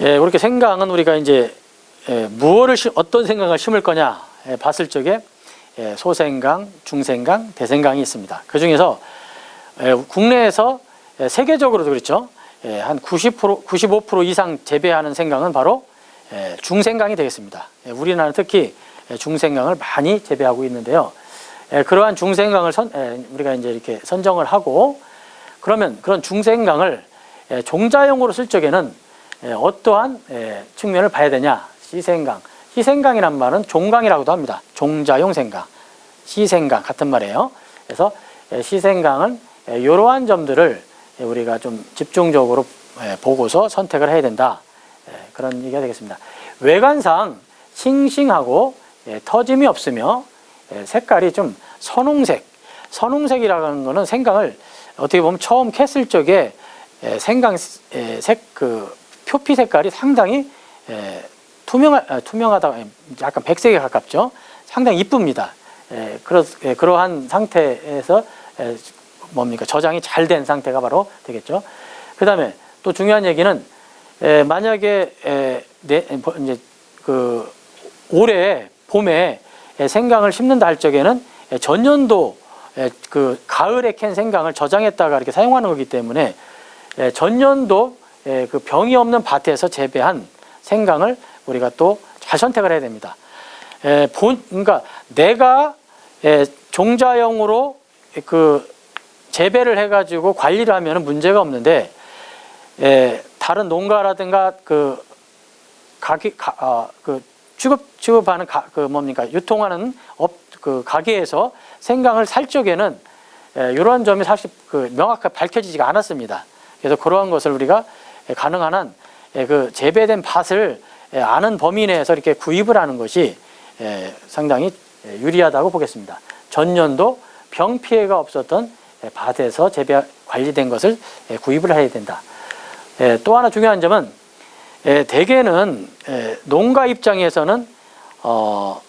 예, 그렇게 생강은 우리가 이제 예, 무엇을 심- 어떤 생강을 심을 거냐 예, 봤을 적에 예, 소생강, 중생강, 대생강이 있습니다. 그 중에서 예, 국내에서 예, 세계적으로도 그렇죠. 예, 한 90%, 95% 이상 재배하는 생강은 바로 예, 중생강이 되겠습니다. 예, 우리나라는 특히 예, 중생강을 많이 재배하고 있는데요. 예, 그러한 중생강을 선, 예, 우리가 이제 이렇게 선정을 하고 그러면 그런 중생강을 예, 종자용으로 쓸 적에는 예, 어떠한 예, 측면을 봐야 되냐? 시생강. 시생강이란 말은 종강이라고도 합니다. 종자용 생강. 시생강 같은 말이에요. 그래서 예, 시생강은 예, 이러한 점들을 예, 우리가 좀 집중적으로 예, 보고서 선택을 해야 된다. 예, 그런 얘기가 되겠습니다. 외관상 싱싱하고 예, 터짐이 없으며 예, 색깔이 좀 선홍색. 선홍색이라는 거는 생강을 어떻게 보면 처음 캤을 적에 예, 생강 예, 색그 표피 색깔이 상당히 예, 투명하, 아, 투명하다 예, 약간 백색에 가깝죠. 상당히 이쁩니다. 예, 그러, 예, 그러한 상태에서 예, 뭡니까 저장이 잘 된 상태가 바로 되겠죠. 그 다음에 또 중요한 얘기는 에, 만약에 에, 내, 버- 이제 그 올해 봄에 에, 생강을 심는다 할 적에는 에, 전년도 에, 그 가을에 캔 생강을 저장했다가 이렇게 사용하는 거기 때문에 에, 전년도 에, 그 병이 없는 밭에서 재배한 생강을 우리가 또 잘 선택을 해야 됩니다. 에, 본 그러니까 내가 에, 종자용으로 그 재배를 해가지고 관리를 하면 문제가 없는데 에, 다른 농가라든가 그 가게 가, 아, 그 취급 취급하는 가, 그 뭡니까 유통하는 업 그 가게에서 생강을 살 적에는 에, 이러한 점이 사실 그 명확하게 밝혀지지가 않았습니다. 그래서 그러한 것을 우리가 에, 가능한 한 에, 그 재배된 밭을 에, 아는 범위 내에서 이렇게 구입을 하는 것이 에, 상당히 에, 유리하다고 보겠습니다. 전년도 병 피해가 없었던 에, 밭에서 재배 관리된 것을 에, 구입을 해야 된다. 에, 또 하나 중요한 점은 에, 대개는 에, 농가 입장에서는 어,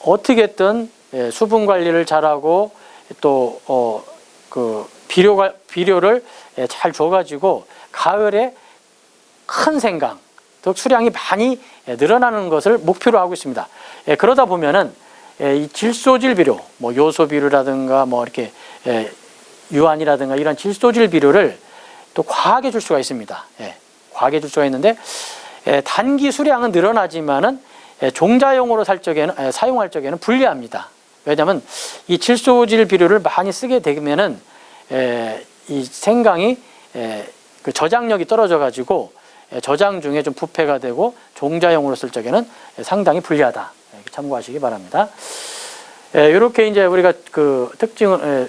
어떻게든 예, 수분 관리를 잘하고 또그 비료가 비료를 예, 잘 줘가지고 가을에 큰 생강, 더 수량이 많이 예, 늘어나는 것을 목표로 하고 있습니다. 예, 그러다 보면은 예, 이 질소질 비료, 뭐 요소 비료라든가 뭐 이렇게 예, 유한이라든가 이런 질소질 비료를 또 과하게 줄 수가 있습니다. 예, 과하게 줄 수가 있는데 예, 단기 수량은 늘어나지만은 예, 종자용으로 살 적에는 예, 사용할 적에는 불리합니다. 왜냐하면 이 질소질 비료를 많이 쓰게 되면은 에, 이 생강이 에, 그 저장력이 떨어져 가지고 에, 저장 중에 좀 부패가 되고 종자용으로 쓸 적에는 에, 상당히 불리하다. 에, 참고하시기 바랍니다. 이렇게 이제 우리가 그 특징을 에,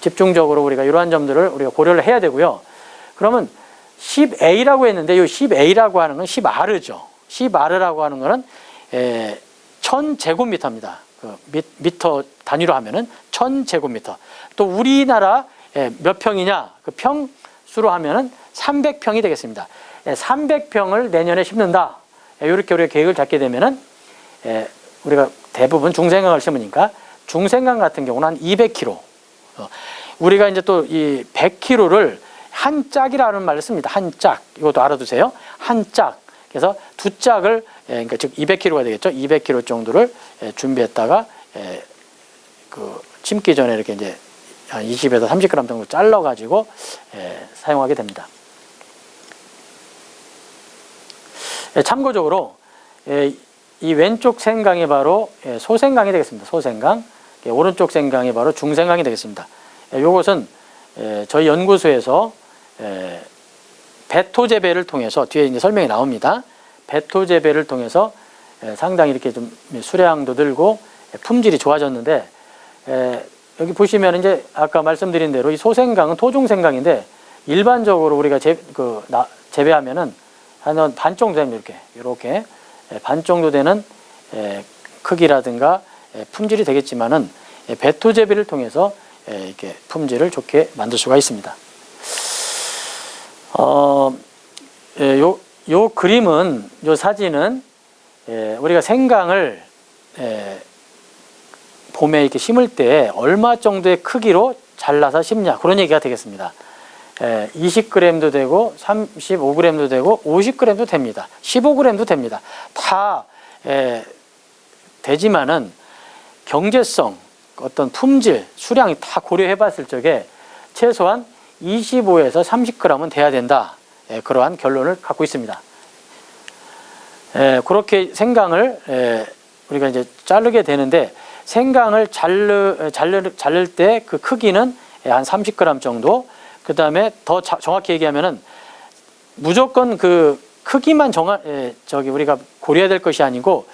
집중적으로 우리가 이러한 점들을 우리가 고려를 해야 되고요. 그러면 10A라고 했는데 이 10A라고 하는 건 10R죠. 10R이라고 하는 거는 에, 1000제곱미터입니다. 그 미, 미터 단위로 하면은 1000제곱미터. 또 우리나라 에, 몇 평이냐? 그 평수로 하면은 300평이 되겠습니다. 300평을 내년에 심는다. 이렇게 우리가 계획을 잡게 되면은 에, 우리가 대부분 중생강을 심으니까 중생강 같은 경우는 한 200kg. 어, 우리가 이제 또 이 100kg를 한 짝이라는 말을 씁니다. 한 짝. 이것도 알아두세요. 한 짝. 그래서 두 짝을 예, 그러니까 즉 200kg가 되겠죠. 200kg 정도를 예, 준비했다가 예, 그 심기 전에 이렇게 이제 한 20에서 30g 정도 잘라 가지고 예, 사용하게 됩니다. 예, 참고적으로 예, 이 왼쪽 생강이 바로 예, 소생강이 되겠습니다. 소생강. 예, 오른쪽 생강이 바로 중생강이 되겠습니다. 예, 예, 저희 연구소에서 예, 배토 재배를 통해서 뒤에 이제 설명이 나옵니다. 배토 재배를 통해서 예, 상당히 이렇게 좀 수량도 늘고 예, 품질이 좋아졌는데 예, 여기 보시면 이제 아까 말씀드린 대로 이 소생강은 토종생강인데 일반적으로 우리가 재, 그, 나, 재배하면은 한 반 정도 되면 이렇게 이렇게 예, 반 정도 되는 예, 크기라든가 예, 품질이 되겠지만은 예, 배토 재배를 통해서 예, 이렇게 품질을 좋게 만들 수가 있습니다. 어, 예, 요, 요 그림은, 요 사진은, 예, 우리가 생강을, 예, 봄에 이렇게 심을 때 얼마 정도의 크기로 잘라서 심냐, 그런 얘기가 되겠습니다. 에, 20g도 되고 35g도 되고 50g도 됩니다. 15g도 됩니다. 다 에, 되지만은 경제성, 어떤 품질, 수량이 다 고려해 봤을 적에 최소한 25에서 30g은 돼야 된다. 예, 그러한 결론을 갖고 있습니다. 예, 그렇게 생강을 예, 우리가 이제 자르게 되는데 생강을 자르, 자르, 자를 때 그 크기는 예, 한 30g 정도. 그 다음에 더 자- 정확히 얘기하면은 무조건 그 크기만 정하, 예, 저기 우리가 고려해야 될 것이 아니고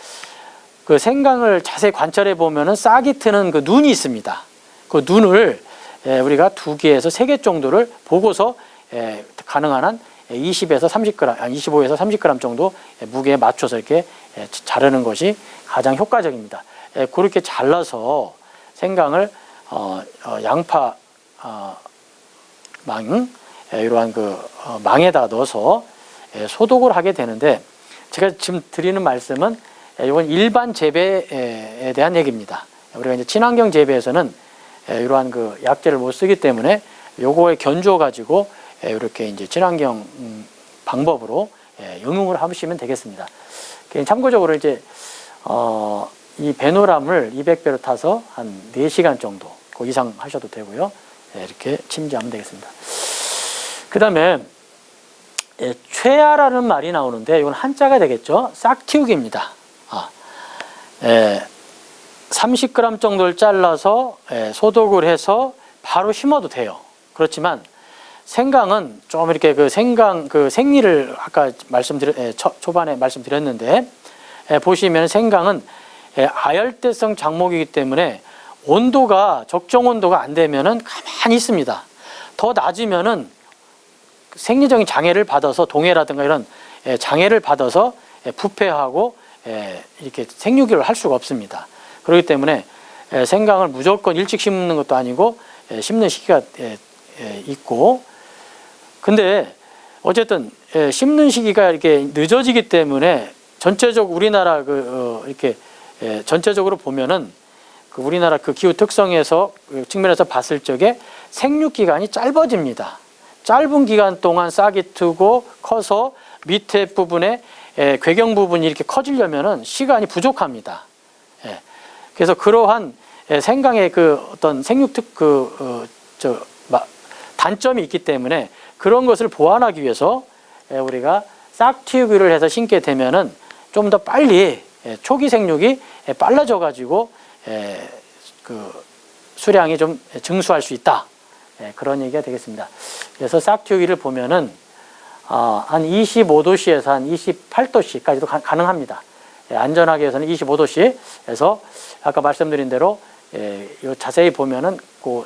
그 생강을 자세히 관찰해 보면은 싹이 트는 그 눈이 있습니다. 그 눈을 예, 우리가 두 개에서 세 개 정도를 보고서 예, 가능한 한 20에서 30g, 아니 25에서 30g 정도 예, 무게에 맞춰서 이렇게 예, 자르는 것이 가장 효과적입니다. 예, 그렇게 잘라서 생강을 어, 어, 양파 어, 망 예, 이러한 그 어, 망에다 넣어서 예, 소독을 하게 되는데 제가 지금 드리는 말씀은 예, 이건 일반 재배에 대한 얘기입니다. 우리가 이제 친환경 재배에서는 예, 이러한 그 약재를 못 쓰기 때문에 요거에 견주어 가지고 예, 이렇게 이제 친환경 음, 방법으로 예, 응용을 하시면 되겠습니다. 그 참고적으로 이제 어, 이 베노람을 200배로 타서 한 4시간 정도 그 이상 하셔도 되고요. 예, 이렇게 침지하면 되겠습니다. 그 다음에 예, 최하라는 말이 나오는데 이건 한자가 되겠죠. 싹틔우기입니다. 아, 예, 30g 정도를 잘라서 예, 소독을 해서 바로 심어도 돼요. 그렇지만 생강은 좀 이렇게 그 생강 그 생리를 아까 말씀드렸 예, 초, 초반에 말씀드렸는데 예, 보시면 생강은 예, 아열대성 작목이기 때문에 온도가 적정 온도가 안 되면은 가만히 있습니다. 더 낮으면은 생리적인 장애를 받아서 동해라든가 이런 예, 장애를 받아서 예, 부패하고 예, 이렇게 생육을 할 수가 없습니다. 그렇기 때문에 예, 생강을 무조건 일찍 심는 것도 아니고 예, 심는 시기가 있고 근데 어쨌든 예, 심는 시기가 이렇게 늦어지기 때문에 전체적 우리나라 그 어, 이렇게 예, 전체적으로 보면은 그 우리나라 그 기후 특성에서 그 측면에서 봤을 적에 생육 기간이 짧아집니다. 짧은 기간 동안 싹이 트고 커서 밑에 부분에 예, 괴경 부분이 이렇게 커지려면은 시간이 부족합니다. 예, 그래서 그러한 예, 생강의 그 어떤 생육 특그저 단점이 있기 때문에 그런 것을 보완하기 위해서 예, 우리가 싹 틔우기를 해서 심게 되면은 좀 더 빨리 예, 초기 생육이 예, 빨라져 가지고 예, 그 수량이 좀 증수할 수 있다. 예, 그런 얘기가 되겠습니다. 그래서 싹틔우기를 보면은 어, 한 25도씨에서 한 28도씨까지도 가, 가능합니다. 예, 안전하게 해서는 25도씨에서 아까 말씀드린 대로 예, 요 자세히 보면은 그,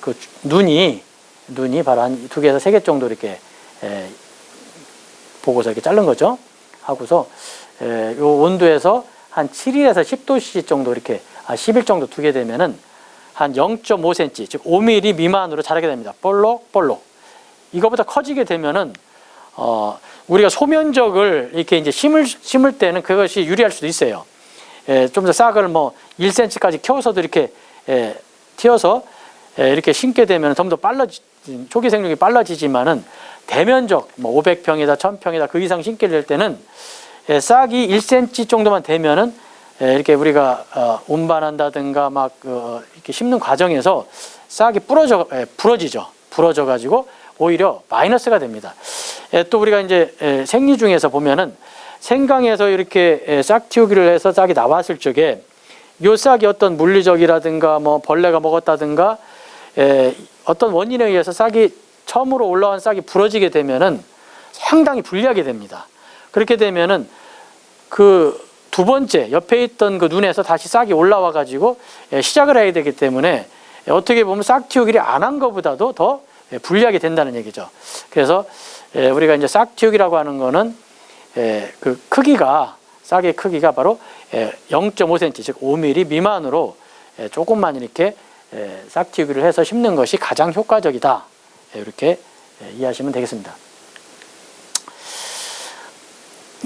그 눈이 눈이 바로 한 두 개에서 세 개 정도 이렇게 예, 보고서 이렇게 자른 거죠. 하고서 예, 요 온도에서 한 7일에서 10도씨 정도 이렇게 아, 10일 정도 두게 되면은 한 0.5cm 즉 5mm 미만으로 자라게 됩니다. 볼록볼록. 이거보다 커지게 되면은 어, 우리가 소면적을 이렇게 이제 심을 심을 때는 그것이 유리할 수도 있어요. 예, 좀 더 싹을 뭐 1cm까지 키워서도 이렇게 예, 튀어서 예, 이렇게 심게 되면 좀 더 빨라지 초기 생육이 빨라지지만은 대면적 뭐 500평이다 1000평이다 그 이상 심게 될 때는 예, 싹이 1cm 정도만 되면은 예, 이렇게 우리가 어, 운반한다든가 막 어, 이렇게 심는 과정에서 싹이 부러져 예, 부러지죠. 부러져 가지고 오히려 마이너스가 됩니다. 예, 또 우리가 이제 예, 생리 중에서 보면은 생강에서 이렇게 예, 싹 틔우기를 해서 싹이 나왔을 적에 요 싹이 어떤 물리적이라든가 뭐 벌레가 먹었다든가 예, 어떤 원인에 의해서 싹이 처음으로 올라온 싹이 부러지게 되면은 상당히 불리하게 됩니다. 그렇게 되면은 그 두 번째 옆에 있던 그 눈에서 다시 싹이 올라와 가지고 예, 시작을 해야 되기 때문에 예, 어떻게 보면 싹 틔우기를 안 한 것보다도 더 예, 불리하게 된다는 얘기죠. 그래서 예, 우리가 이제 싹 틔우기라고 하는 거는 예, 그 크기가 싹의 크기가 바로 예, 0.5cm 즉 5mm 미만으로 예, 조금만 이렇게 예, 싹 틔우기를 해서 심는 것이 가장 효과적이다. 예, 이렇게 예, 이해하시면 되겠습니다.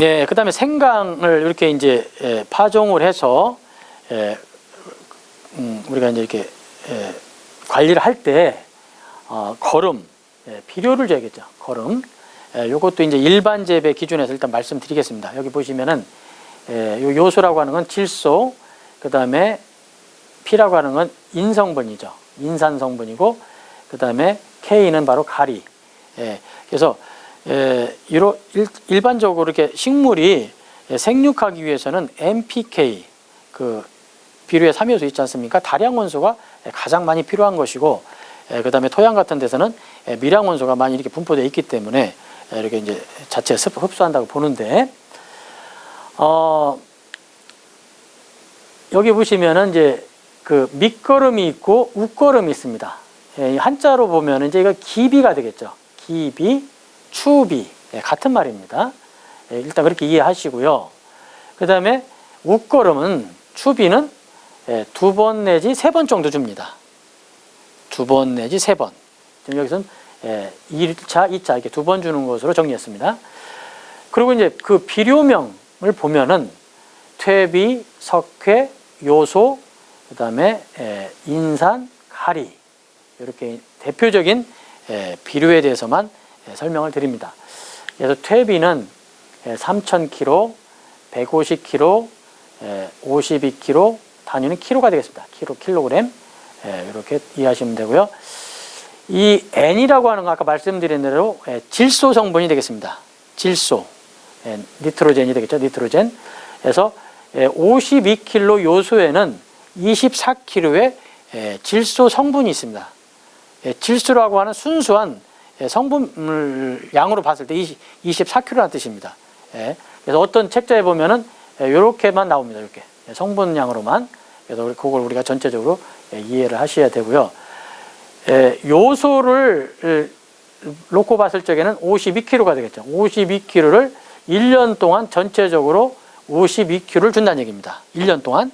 예, 그 다음에 생강을 이렇게 이제 예, 파종을 해서 예, 음, 우리가 이제 이렇게 예, 관리를 할때 어, 거름 예, 비료를 줘야겠죠. 거름. 예, 요것도 이제 일반 재배 기준에서 일단 말씀드리겠습니다. 여기 보시면은 예, 요 요소라고 하는 건 질소, 그 다음에 P라고 하는 건 인성분이죠. 인산 성분이고, 그 다음에 K는 바로 가리. 예, 그래서 예, 일, 일반적으로 이렇게 식물이 예, 생육하기 위해서는 NPK 그 비료의 삼요소 있지 않습니까? 다량 원소가 가장 많이 필요한 것이고, 예, 그 다음에 토양 같은 데서는 예, 미량 원소가 많이 이렇게 분포되어 있기 때문에 예, 이렇게 이제 자체 습- 흡수한다고 보는데, 어, 여기 보시면은 이제 그 밑거름이 있고 웃거름이 있습니다. 예, 이 한자로 보면 이제 이거 기비가 되겠죠. 기비, 추비 예, 같은 말입니다. 예, 일단 그렇게 이해하시고요. 그 다음에 웃거름은 추비는 예, 두번 내지 세 번 정도 줍니다. 두 번 내지 세 번. 지금 여기서는 예, 1차, 2차 이렇게 두 번 주는 것으로 정리했습니다. 그리고 이제 그 비료명을 보면은 퇴비, 석회, 요소, 그 다음에 인산, 가리 이렇게 대표적인 에, 비료에 대해서만 에, 설명을 드립니다. 그래서 퇴비는 3,000kg, 150kg, 52kg, 단위는 키로가 되겠습니다. 키로, 킬로그램 에, 이렇게 이해하시면 되고요. 이 N이라고 하는 거 아까 말씀드린 대로 에, 질소 성분이 되겠습니다. 질소, 에, 니트로젠이 되겠죠. 니트로젠. 그래서 52kg 요소에는 24kg의 질소 성분이 있습니다. 예, 질소라고 하는 순수한 예, 성분을 양으로 봤을 때 20, 24kg라는 뜻입니다. 예, 그래서 어떤 책자에 보면은 이렇게만 나옵니다. 이렇게 예, 성분량으로만. 그래서 그걸 우리가 전체적으로 예, 이해를 하셔야 되고요. 예, 요소를 을, 놓고 봤을 적에는 52kg가 되겠죠. 52kg를 1년 동안 전체적으로 52kg를 준다는 얘기입니다. 1년 동안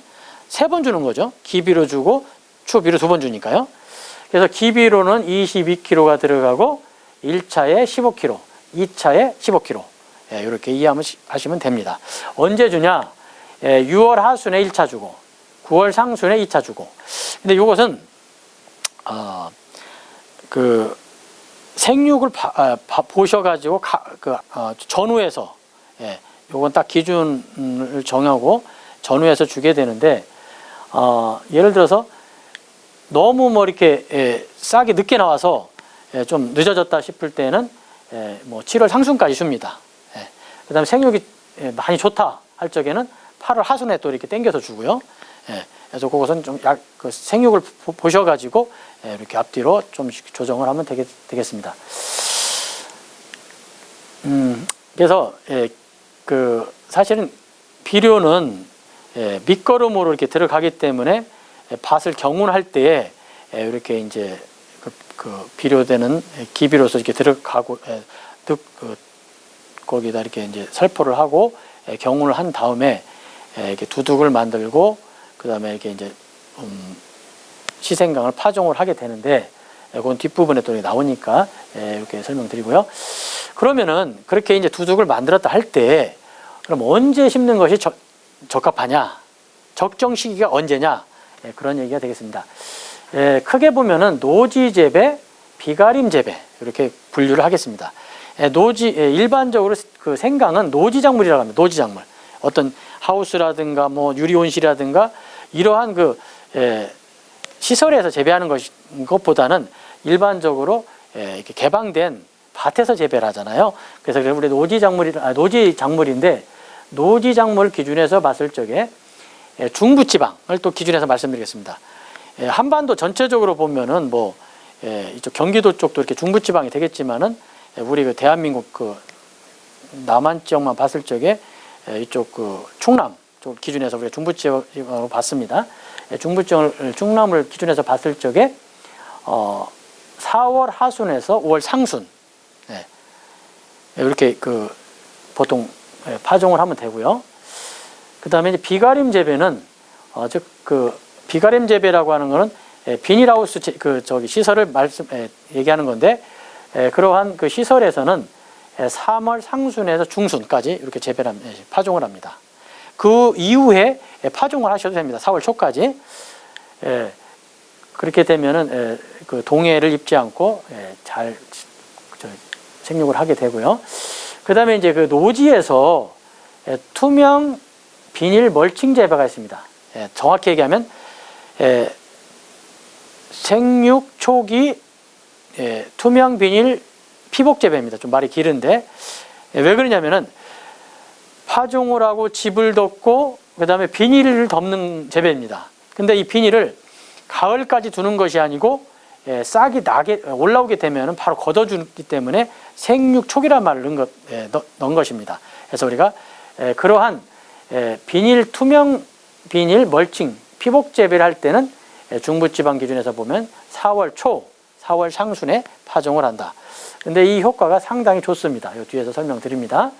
세 번 주는 거죠. 기비로 주고 추비로 두 번 주니까요. 그래서 기비로는 22kg가 들어가고 1차에 15kg, 2차에 15kg. 예, 이렇게 이해하시면 됩니다. 언제 주냐? 예, 6월 하순에 1차 주고 9월 상순에 2차 주고. 근데 이것은 어, 그 생육을 봐- 아, 봐- 보셔가지고 가, 그, 어, 전후에서 예, 요건 딱 기준을 정하고 전후에서 주게 되는데 어, 예를 들어서 너무 뭐 이렇게 예, 싹이 늦게 나와서 예, 좀 늦어졌다 싶을 때는 예, 뭐 7월 상순까지 줍니다. 예, 그다음에 생육이 예, 많이 좋다 할 적에는 8월 하순에 또 이렇게 땡겨서 주고요. 예, 그래서 그것은 좀 약 그 생육을 보- 보셔가지고 예, 이렇게 앞뒤로 좀 조정을 하면 되겠, 되겠습니다. 음, 그래서 예, 그 사실은 비료는 예, 밑거름으로 이렇게 들어가기 때문에 예, 밭을 경운할 때에 예, 이렇게 이제 그, 그 비료되는 예, 기비로서 이렇게 들어가고 예, 득, 그, 거기다 이렇게 이제 살포를 하고 예, 경운을 한 다음에 예, 이렇게 두둑을 만들고 그 다음에 이렇게 이제 음, 시생강을 파종을 하게 되는데 예, 그건 뒷부분에 또 나오니까 예, 이렇게 설명드리고요. 그러면은 그렇게 이제 두둑을 만들었다 할 때 그럼 언제 심는 것이 적, 적합하냐? 적정 시기가 언제냐? 예, 그런 얘기가 되겠습니다. 예, 크게 보면은 노지 재배, 비가림 재배 이렇게 분류를 하겠습니다. 예, 노지 예, 일반적으로 그 생강은 노지 작물이라고 합니다. 노지 작물. 어떤 하우스라든가 뭐 유리온실이라든가 이러한 그 예, 시설에서 재배하는 것, 것보다는 일반적으로 예, 이렇게 개방된 밭에서 재배를 하잖아요. 그래서 우리 노지 작물이 아, 노지 작물인데 노지 작물 기준에서 봤을 적에 예, 중부지방을 또 기준해서 말씀드리겠습니다. 예, 한반도 전체적으로 보면은 뭐 예, 이쪽 경기도 쪽도 이렇게 중부지방이 되겠지만은 예, 우리 그 대한민국 그 남한 지역만 봤을 적에 예, 이쪽 그 충남 쪽 기준해서 우리가 중부 지역으로 봤습니다. 예, 중부 지역을 충남을 기준해서 봤을 적에 어 4월 하순에서 5월 상순 예, 이렇게 그 보통 예, 파종을 하면 되고요. 그 다음에 이제 비가림 재배는 어, 즉그 비가림 재배라고 하는 거는 예, 비닐하우스 제- 그 저기 시설을 말씀 예, 얘기하는 건데 예, 그러한 그 시설에서는 예, 3월 상순에서 중순까지 이렇게 재배를 파종을 합니다. 그 이후에 예, 파종을 하셔도 됩니다. 4월 초까지. 예, 그렇게 되면은 예, 그 동해를 입지 않고 예, 잘 생육을 하게 되고요. 그 다음에 이제 그 노지에서 예, 투명 비닐 멀칭 재배가 있습니다. 예, 정확히 얘기하면 예, 생육 초기 예, 투명 비닐 피복 재배입니다. 좀 말이 길은데 예, 왜 그러냐면은 파종을 하고 집을 덮고 그 다음에 비닐을 덮는 재배입니다. 근데 이 비닐을 가을까지 두는 것이 아니고 예, 싹이 나게 올라오게 되면은 바로 걷어주기 때문에 생육 초기란 말을 넣은, 것, 예, 넣, 넣은 것입니다. 그래서 우리가 예, 그러한 예, 비닐 투명 비닐 멀칭 피복 재배를 할 때는 예, 중부지방 기준에서 보면 4월 초, 4월 상순에 파종을 한다. 근데 이 효과가 상당히 좋습니다. 이 뒤에서 설명드립니다.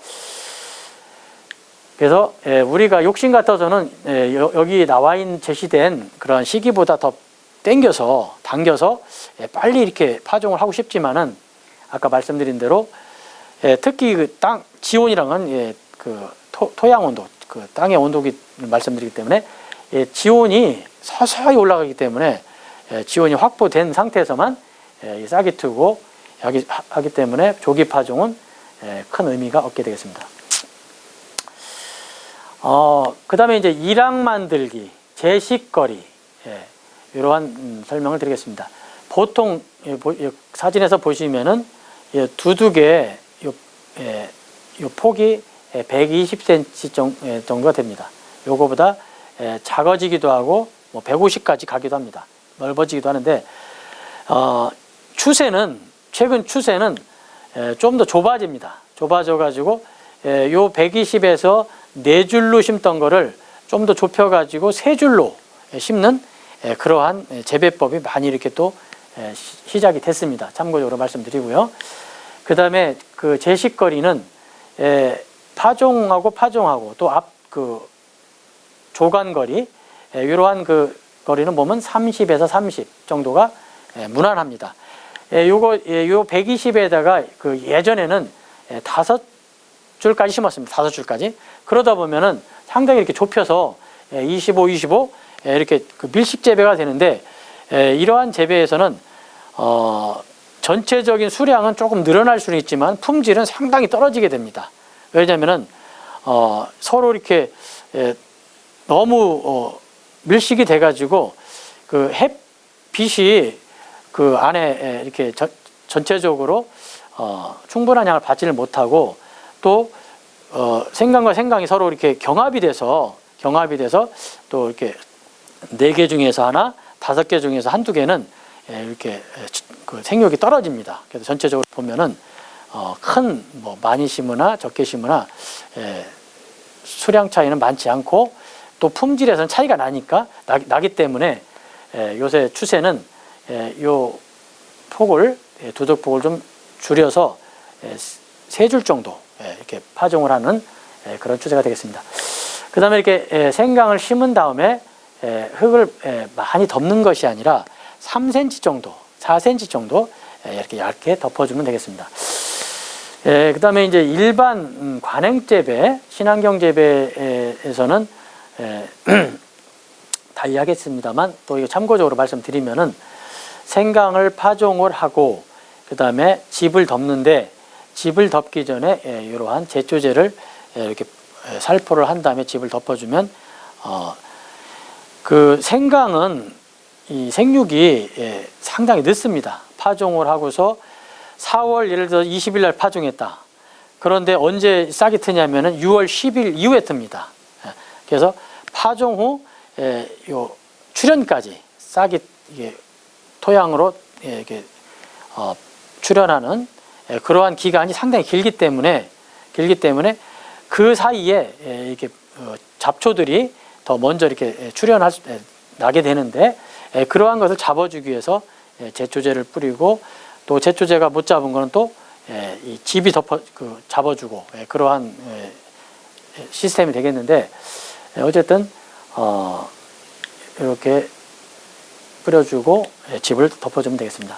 그래서 예, 우리가 욕심 같아서는 예, 여- 여기 나와 있는 제시된 그런 시기보다 더 땡겨서 당겨서 예, 빨리 이렇게 파종을 하고 싶지만은 아까 말씀드린 대로 예, 특히 그 땅 지온이랑은 예, 그 토, 토양 온도 그 땅의 온도기 말씀드리기 때문에 예, 지온이 서서히 올라가기 때문에 예, 지온이 확보된 상태에서만 예, 이 싹이 트고 하기, 때문에 조기 파종은 예, 큰 의미가 없게 되겠습니다. 어, 그 다음에 이제 일학 만들기, 제식거리, 예, 이러한 음, 설명을 드리겠습니다. 보통 예, 보- 예, 사진에서 보시면은 예, 두둑의 요, 예, 요 폭이 120cm 정, 예, 정도가 됩니다. 요거보다 예, 작아지기도 하고 뭐 150까지 가기도 합니다. 넓어지기도 하는데 어, 추세는 최근 추세는 좀 더 좁아집니다. 좁아져 가지고 요 120에서 네 줄로 심던 거를 좀 더 좁혀 가지고 세 줄로 예, 심는 예, 그러한 예, 재배법이 많이 이렇게 또 예, 시- 시작이 됐습니다. 참고적으로 말씀드리고요. 그 다음에 그 제식거리는 예, 파종하고 파종하고 또 앞 그 조간거리 예, 이러한 그 거리는 보면 30에서 30 정도가 예, 무난합니다. 예, 요거 예, 요 120에다가 그 예전에는 예, 다섯 줄까지 심었습니다. 다섯 줄까지. 그러다 보면은 상당히 이렇게 좁혀서 예, 25, 25 예, 이렇게 그 밀식 재배가 되는데 예, 이러한 재배에서는 어, 전체적인 수량은 조금 늘어날 수는 있지만 품질은 상당히 떨어지게 됩니다. 왜냐하면은 어, 서로 이렇게 예, 너무 어, 밀식이 돼가지고 그 햇빛이 그 안에 예, 이렇게 전, 전체적으로 어, 충분한 양을 받지를 못하고 또 어, 생강과 생강이 서로 이렇게 경합이 돼서 경합이 돼서 또 이렇게 네 개 중에서 하나, 다섯 개 중에서 한두 개는 예, 이렇게 그 생육이 떨어집니다. 그래서 전체적으로 보면은 어, 큰뭐 많이 심으나 적게 심으나 예, 수량 차이는 많지 않고 또 품질에서는 차이가 나니까 나, 나기 때문에 예, 요새 추세는 예, 요 폭을 예, 두둑 폭을 좀 줄여서 예, 세줄 정도 예, 이렇게 파종을 하는 예, 그런 추세가 되겠습니다. 그 다음에 이렇게 예, 생강을 심은 다음에 예, 흙을 예, 많이 덮는 것이 아니라 3cm 정도, 4cm 정도 예, 이렇게 얇게 덮어주면 되겠습니다. 예, 그다음에 이제 일반 음, 관행 재배, 신환경 재배에서는 예, 다 이야기했습니다만 또 참고적으로 말씀드리면은 생강을 파종을 하고 그 다음에 집을 덮는데 집을 덮기 전에 예, 이러한 제초제를 예, 이렇게 예, 살포를 한 다음에 집을 덮어주면 어, 그 생강은 이 생육이 예, 상당히 늦습니다. 파종을 하고서 4월 예를 들어 20일 날 파종했다. 그런데 언제 싹이 트냐면은 6월 10일 이후에 틉니다. 예, 그래서 파종 후 예, 요 출현까지 싹이 이게 토양으로 예, 이렇게 어, 출현하는 예, 그러한 기간이 상당히 길기 때문에 길기 때문에 그 사이에 예, 이렇게 어, 잡초들이 더 먼저 이렇게 예, 출현할 수, 예, 나게 되는데 예, 그러한 것을 잡아주기 위해서 예, 제초제를 뿌리고 또 제초제가 못 잡은 거는 또 예, 이 집이 덮어 그 잡아주고 예, 그러한 예, 예, 시스템이 되겠는데 예, 어쨌든 어, 이렇게 뿌려주고 예, 집을 덮어주면 되겠습니다.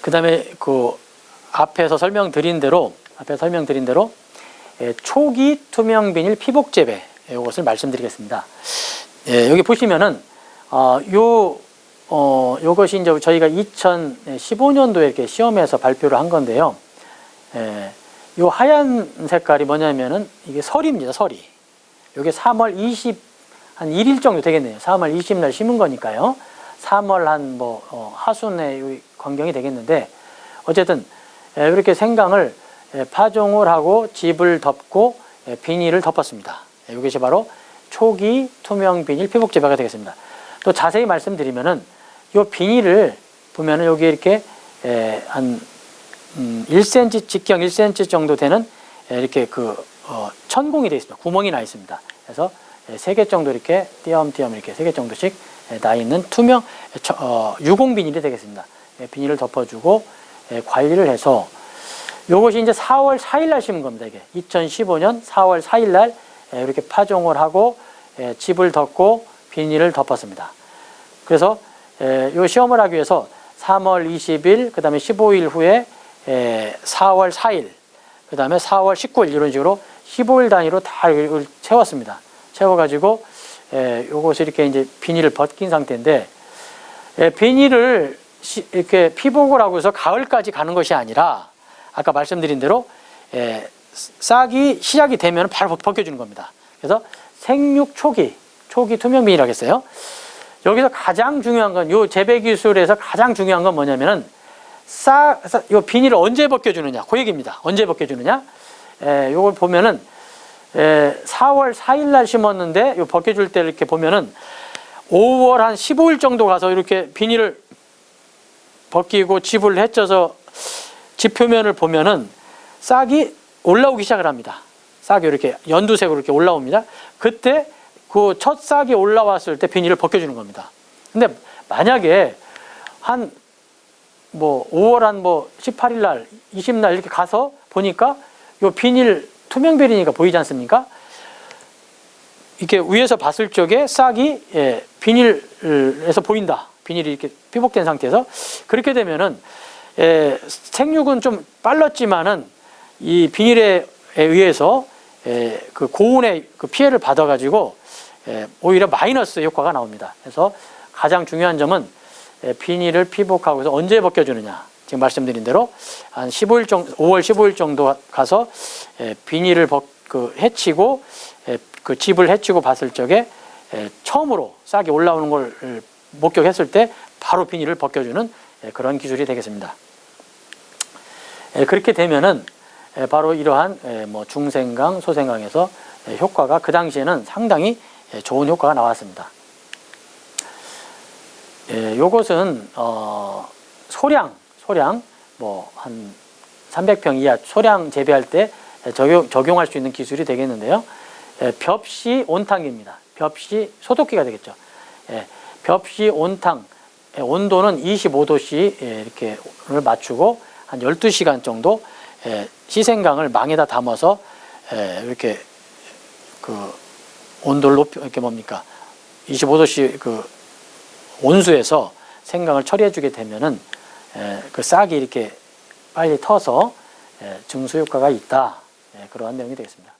그 다음에 그 앞에서 설명드린 대로 앞에 설명드린 대로 예, 초기 투명 비닐 피복 재배 이것을 말씀드리겠습니다. 예, 여기 보시면은 어, 요 어, 요것이 이제 저희가 2015년도에 이렇게 시험에서 발표를 한 건데요. 예, 요 하얀 색깔이 뭐냐면은 이게 설입니다, 설이. 요게 3월 20, 한 1일 정도 되겠네요. 3월 20날 심은 거니까요. 3월 한 뭐, 어, 하순에 요 광경이 되겠는데, 어쨌든, 예, 그렇게 생강을 예, 파종을 하고 집을 덮고 예, 비닐을 덮었습니다. 예, 이것이 바로 초기 투명 비닐 피복 재배가 되겠습니다. 또 자세히 말씀드리면은 이 비닐을 보면은 여기 이렇게 에, 한 음, 1cm 직경 1cm 정도 되는 에, 이렇게 그 어, 천공이 되어 있습니다. 구멍이 나 있습니다. 그래서 세 개 정도 이렇게 띄엄띄엄 이렇게 세 개 정도씩 에, 나 있는 투명 에, 저, 어, 유공 비닐이 되겠습니다. 에, 비닐을 덮어주고 에, 관리를 해서 요것이 이제 4월 4일 날 심은 겁니다. 이게 2015년 4월 4일 날 에, 이렇게 파종을 하고 에, 집을 덮고 비닐을 덮었습니다. 그래서 에, 요 시험을 하기 위해서 3월 20일, 그 다음에 15일 후에 에, 4월 4일, 그 다음에 4월 19일 이런 식으로 15일 단위로 다 채웠습니다. 채워가지고 에, 요것을 이렇게 이제 비닐을 벗긴 상태인데 에, 비닐을 시- 이렇게 피복을 하고 해서 가을까지 가는 것이 아니라 아까 말씀드린 대로 에, 싹이 시작이 되면 바로 벗- 벗겨주는 겁니다. 그래서 생육 초기, 초기 투명 비닐이라고 했어요. 여기서 가장 중요한 건, 요 재배 기술에서 가장 중요한 건 뭐냐면은, 싹, 싹, 요 비닐을 언제 벗겨주느냐, 그 얘기입니다. 언제 벗겨주느냐. 에, 요걸 보면은, 에, 4월 4일 날 심었는데, 요 벗겨줄 때 이렇게 보면은, 5월 한 15일 정도 가서 이렇게 비닐을 벗기고 집을 해쳐서 집 표면을 보면은 싹이 올라오기 시작을 합니다. 싹이 이렇게 연두색으로 이렇게 올라옵니다. 그때 그 첫 싹이 올라왔을 때 비닐을 벗겨주는 겁니다. 근데 만약에 한 뭐 5월 한 뭐 18일 날, 20날 이렇게 가서 보니까 요 비닐 투명 비닐이니까 보이지 않습니까? 이렇게 위에서 봤을 적에 싹이 예, 비닐에서 보인다. 비닐이 이렇게 피복된 상태에서 그렇게 되면은 예, 생육은 좀 빨랐지만은 이 비닐에 의해서 예, 그 고온의 그 피해를 받아가지고 예, 오히려 마이너스 효과가 나옵니다. 그래서 가장 중요한 점은 예, 비닐을 피복하고서 언제 벗겨주느냐. 지금 말씀드린 대로 한 15일 정도, 5월 15일 정도 가서 예, 비닐을 벗, 그 해치고 예, 그 집을 해치고 봤을 적에 예, 처음으로 싹이 올라오는 걸 목격했을 때 바로 비닐을 벗겨주는 예, 그런 기술이 되겠습니다. 예, 그렇게 되면은 예, 바로 이러한 예, 뭐 중생강, 소생강에서 예, 효과가 그 당시에는 상당히 예, 좋은 효과가 나왔습니다. 예, 요것은 어, 소량, 소량 뭐 한 300평 이하 소량 재배할 때 적용, 적용할 수 있는 기술이 되겠는데요. 예, 벽시 온탕입니다. 벽시 소독기가 되겠죠. 예, 벽시 온탕 예, 온도는 25도씨 예, 이렇게를 맞추고 한 12시간 정도 예, 시생강을 망에다 담아서 예, 이렇게 그 온도를 높이 이렇게 뭡니까 25도씨 그 온수에서 생강을 처리해 주게 되면은 에, 그 싹이 이렇게 빨리 터서 에, 증수 효과가 있다 에, 그러한 내용이 되겠습니다.